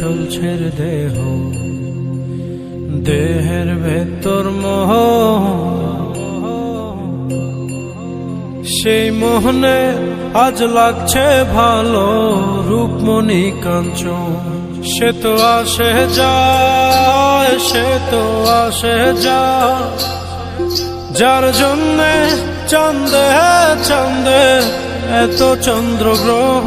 চলছে দেহ। দেহের ভেতর মোহ। সেই মোহনে আজ লাগছে ভালো রূপমণি কাঞ্চন। সে তো আসে যায়, সে তো আসে যায়। যার জন্যে চন্দে চন্দে এত চন্দ্রগ্রহ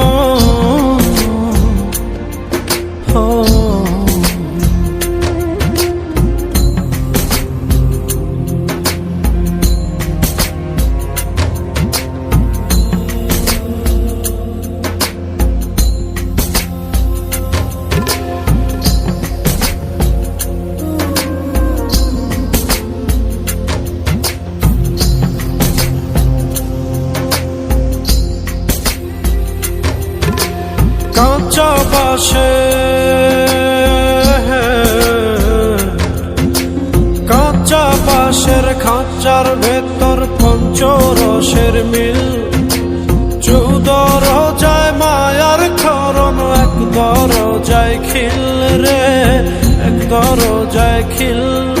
কাঁচা বাসে কাঁচা বাসের খাঁচার ভেতর পঞ্চরসের মিল। চৌদর যায় মায়ার খরণ এক দর যায় খিল রে এক যায় খিল।